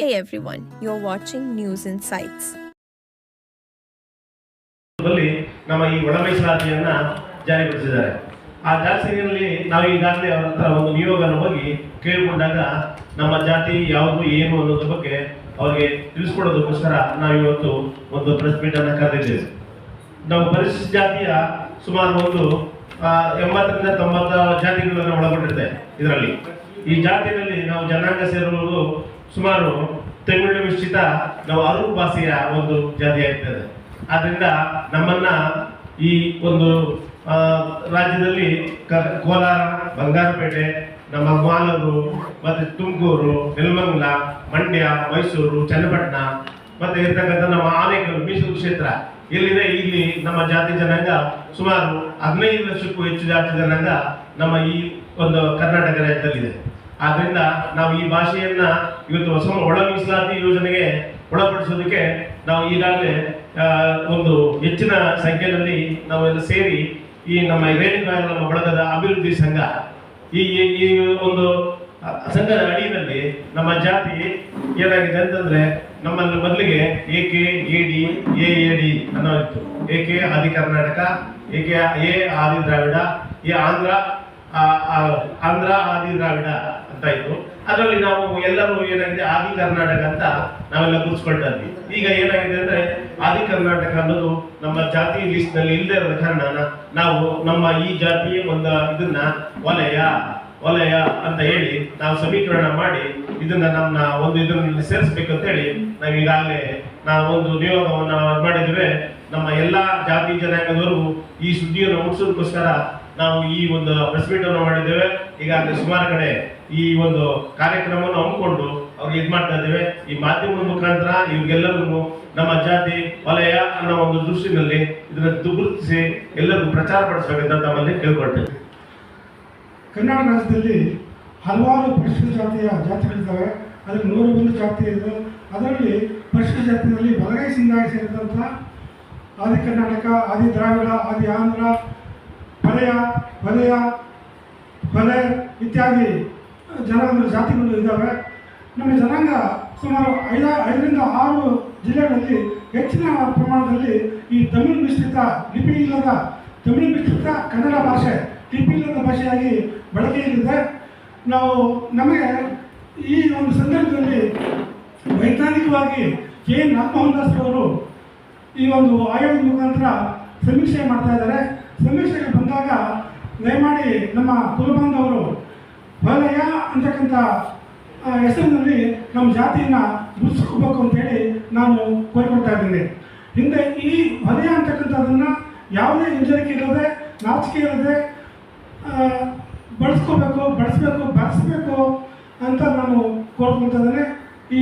Hey everyone, you're watching News Insights. ನಮ್ಮ ಈ ಒಳ ಮೀಸಲಾತಿಯನ್ನ ಜಾರಿಗೊಳಿಸಿದ್ದಾರೆ. ಆ ಜಾತಿಯಲ್ಲಿ ನಾವು ಈಗಾಗಲೇ ಅವರ ಹತ್ರ ಒಂದು ನಿಯೋಗನ ಹೋಗಿ ಕೇಳಿಕೊಂಡಾಗ ನಮ್ಮ ಜಾತಿ ಯಾವುದು ಏನು ಅನ್ನೋದ್ರ ಬಗ್ಗೆ ಅವರಿಗೆ ತಿಳಿಸ್ಕೊಡೋದಕ್ಕೋಸ್ಕರ ನಾವು ಇವತ್ತು ಒಂದು ಪ್ರೆಸ್ ಮೀಟ್ ಅನ್ನ ಕರೆದಿದ್ದೇವೆ. ನಾವು ಪರಿಶಿಷ್ಟ ಜಾತಿಯ ಸುಮಾರು ಒಂದು ಎಂಬತ್ತರಿಂದ ತೊಂಬತ್ತ ಜಾತಿಗಳನ್ನು ಒಳಗೊಂಡಿರುತ್ತೆ ಇದರಲ್ಲಿ. ಈ ಜಾತಿಯಲ್ಲಿ ನಾವು ಜನಾಂಗ ಸೇರುವುದು ಸುಮಾರು ತಮಿಳು ಮಿಶ್ರಿತ ನಾವು ಅರುಣ್ ಭಾಷೆಯ ಒಂದು ಜಾತಿ ಆಗ್ತದೆ. ಆದ್ರಿಂದ ನಮ್ಮನ್ನ ಈ ಒಂದು ರಾಜ್ಯದಲ್ಲಿ ಕೋಲಾರ, ಬಂಗಾರಪೇಟೆ, ನಮ್ಮ ಮಾಲೂರು ಮತ್ತೆ ತುಮಕೂರು, ನೆಲಮಂಗಲ, ಮಂಡ್ಯ, ಮೈಸೂರು, ಚನ್ನಪಟ್ಟಣ, ಮತ್ತೆ ಇರ್ತಕ್ಕಂಥ ನಮ್ಮ ಆನೇಕಲ್, ಮೀಸಲು ಕ್ಷೇತ್ರ. ಇಲ್ಲಿದೆ, ಇಲ್ಲಿ ನಮ್ಮ ಜಾತಿ ಜನಾಂಗ ಸುಮಾರು ಹದಿನೈದು ಲಕ್ಷಕ್ಕೂ ಹೆಚ್ಚು ಜಾತಿ ಜನಾಂಗ ನಮ್ಮ ಈ ಒಂದು ಕರ್ನಾಟಕ ರಾಜ್ಯದಲ್ಲಿದೆ. ಆದ್ರಿಂದ ನಾವು ಈ ಭಾಷೆಯನ್ನ ಇವತ್ತು ಹೊಸ ಒಳ ಮೀಸಲಾತಿ ಯೋಜನೆಗೆ ಒಳಪಡಿಸೋದಕ್ಕೆ ನಾವು ಈಗಾಗಲೇ ಒಂದು ಹೆಚ್ಚಿನ ಸಂಖ್ಯೆಯಲ್ಲಿ ನಾವೆಲ್ಲ ಸೇರಿ ಈ ನಮ್ಮ ರೇಣುಕಾ ನಮ್ಮ ಬಳಗದ ಅಭಿವೃದ್ಧಿ ಸಂಘ, ಈ, ಈ- ಈ ಒಂದು ಸಂಘದ ಅಡಿಯಲ್ಲಿ ನಮ್ಮ ಜಾತಿ ಏನಾಗಿದೆ ಅಂತಂದ್ರೆ ನಮ್ಮಲ್ಲಿ ಮೊದಲಿಗೆ A K A D A A D ಅನ್ನೋ ಇತ್ತು. A K Adi Karnataka A K A, Adi Dravida, A, Andhra Andhra, ಆದಿ ದ್ರಾವಿಡ ಅಂತ ಇತ್ತು. ಅದರಲ್ಲಿ ನಾವು ಎಲ್ಲರೂ ಏನಾಗಿದೆ, ಆದಿ ಕರ್ನಾಟಕ ಅಂತ ನಾವೆಲ್ಲ ಕೂರಿಸ್ಕೊಳ್ತಾ ಈಗ ಏನಾಗಿದೆ ಅಂದ್ರೆ, ಆದಿ ಕರ್ನಾಟಕ ಅನ್ನೋದು ನಮ್ಮ ಜಾತಿ ಲಿಸ್ಟ್ನಲ್ಲಿ ಇಲ್ಲದೆ ಇರೋ ಕಾರಣ ನಾವು ನಮ್ಮ ಈ ಜಾತಿಯ ಒಂದು ಇದನ್ನ ವಲಯ ವಲಯ ಅಂತ ಹೇಳಿ ನಾವು ಸಮೀಕರಣ ಮಾಡಿ ಇದನ್ನ ನಮ್ಮ ಒಂದು ಇದರಲ್ಲಿ ಸೇರಿಸ್ಬೇಕು ಅಂತ ಹೇಳಿ ನಾವು ಈಗಾಗಲೇ ನಾವು ಒಂದು ನಿಯೋಗವನ್ನು ಮಾಡಿದ್ರೆ ನಮ್ಮ ಎಲ್ಲಾ ಜಾತಿ ಜನಾಂಗದವರು ಈ ಸುದ್ದಿಯನ್ನು ಮುಟ್ಟಿಸೋದಕ್ಕೋಸ್ಕರ ನಾವು ಈ ಒಂದು ಪ್ರೆಸ್ ಮೀಟ್ ಅನ್ನು ಮಾಡಿದ್ದೇವೆ. ಈಗಾಗಲೇ ಸುಮಾರು ಕಡೆ ಈ ಒಂದು ಕಾರ್ಯಕ್ರಮವನ್ನು ಹಮ್ಮಿಕೊಂಡು ಅವ್ರಿಗೆ ಇದು ಮಾಡ್ತಾ ಇದ್ದೇವೆ. ಈ ಮಾಧ್ಯಮದ ಮುಖಾಂತರ ಇವ್ರಿಗೆಲ್ಲರಿಗೂ ನಮ್ಮ ಜಾತಿ, ವಲಯ ಅನ್ನೋ ಒಂದು ದೃಷ್ಟಿನಲ್ಲಿ ಇದನ್ನ ಗುರುತಿಸಿ ಎಲ್ಲರಿಗೂ ಪ್ರಚಾರ ಪಡಿಸಬೇಕಂತ ತಮ್ಮಲ್ಲಿ ಕೇಳ್ಕೊಳ್ತೇವೆ. ಕರ್ನಾಟಕ ರಾಜ್ಯದಲ್ಲಿ ಹಲವಾರು ಪರಿಶಿಷ್ಟ ಜಾತಿಯ ಜಾತಿಗಳಿದ್ದಾವೆ. ಅದಕ್ಕೆ ನೂರು ಒಂದು ಜಾತಿ ಇದೆ. ಅದರಲ್ಲಿ ಪರಿಶಿಷ್ಟ ಜಾತಿಯಲ್ಲಿ ಬಲಗೈ ಸಿಂಗಾಯಿ ಸೇರಿದಂಥ ಆದಿ ಕರ್ನಾಟಕ, ಆದಿ ದ್ರಾವಿಡ, ಆದಿ ಆಂಧ್ರ ಪರೆಯ ಕೊಲೆಯ ಕೊಲೆ ಇತ್ಯಾದಿ ಜನಾಂಗ ಜಾತಿಗಳು ಇದ್ದಾವೆ. ನಮ್ಮ ಜನಾಂಗ ಸುಮಾರು ಐದ, ಐದರಿಂದ ಆರು ಜಿಲ್ಲೆಗಳಲ್ಲಿ ಹೆಚ್ಚಿನ ಪ್ರಮಾಣದಲ್ಲಿ ಈ ತಮಿಳು ಮಿಶ್ರಿತ ಲಿಪಿ ಇಲ್ಲದ, ತಮಿಳು ಮಿಶ್ರಿತ ಕನ್ನಡ ಭಾಷೆ, ಲಿಪಿ ಇಲ್ಲದ ಭಾಷೆಯಾಗಿ ಬಳಕೆಯಲ್ಲಿದೆ. ನಾವು ನಮಗೆ ಈ ಒಂದು ಸಂದರ್ಭದಲ್ಲಿ ವೈಜ್ಞಾನಿಕವಾಗಿ ಕೆ ಎನ್ ರಾಮಮೋಹನ್ ಅವರು ಈ ಒಂದು ಆಯೋಗದ ಮುಖಾಂತರ ಸಮೀಕ್ಷೆ ಮಾಡ್ತಾ ಇದ್ದಾರೆ. ಸಮೀಕ್ಷೆಗೆ ಬಂದಾಗ ದಯಮಾಡಿ ನಮ್ಮ ಕುಲಬಂಧವರು ವಲಯ ಅಂತಕ್ಕಂಥ ಹೆಸರಿನಲ್ಲಿ ನಮ್ಮ ಜಾತಿಯನ್ನು ಗುರುತಿಸ್ಕೋಬೇಕು ಅಂತೇಳಿ ನಾನು ಕೋರಿಕೊಳ್ತಾ ಇದ್ದೀನಿ. ಹಿಂದೆ ಈ ವಲಯ ಅಂತಕ್ಕಂಥದ್ದನ್ನು ಯಾವುದೇ ಹಿಂಜರಿಕೆ ಇಲ್ಲದೆ, ನಾಚಿಕೆ ಇಲ್ಲದೆ ಬಳಸ್ಕೋಬೇಕು, ಬಳಸಬೇಕು ಬಳಸಬೇಕು ಅಂತ ನಾನು ಕೋರ್ಕೊಳ್ತಾ ಇದ್ದೇನೆ. ಈ